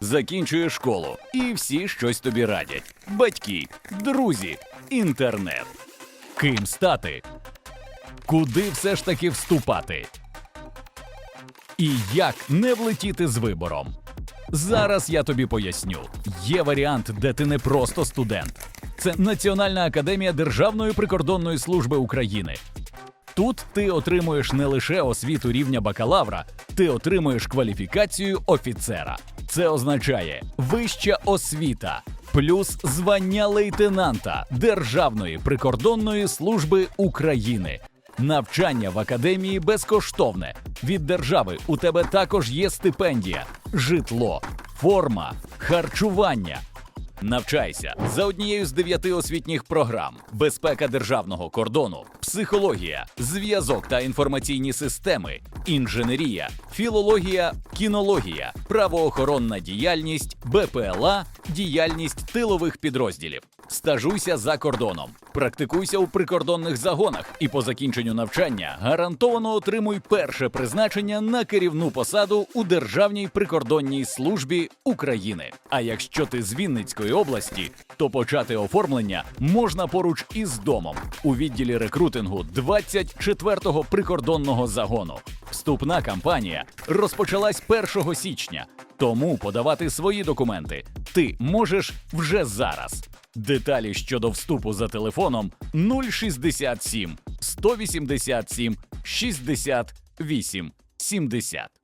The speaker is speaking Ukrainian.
Закінчуєш школу, і всі щось тобі радять: батьки, друзі, інтернет. Ким стати? Куди все ж таки вступати? І як не влетіти з вибором? Зараз я тобі поясню. Є варіант, де ти не просто студент. Це Національна академія Державної прикордонної служби України. Тут ти отримуєш не лише освіту рівня бакалавра, ти отримуєш кваліфікацію офіцера. Це означає вища освіта плюс звання лейтенанта Державної прикордонної служби України. Навчання в академії безкоштовне. Від держави у тебе також є стипендія, житло, форма, харчування. Навчайся за однією з дев'яти освітніх програм: безпека державного кордону, психологія, зв'язок та інформаційні системи, інженерія, філологія, кінологія, правоохоронна діяльність, БПЛА, діяльність тилових підрозділів. Стажуйся за кордоном, практикуйся у прикордонних загонах і по закінченню навчання гарантовано отримуй перше призначення на керівну посаду у Державній прикордонній службі України. А якщо ти з Вінницької області, то почати оформлення можна поруч із домом у відділі рекрутингу 24-го прикордонного загону. Вступна кампанія розпочалась 1 січня, тому подавати свої документи ти можеш вже зараз. Деталі щодо вступу за телефоном 067 187 68 70.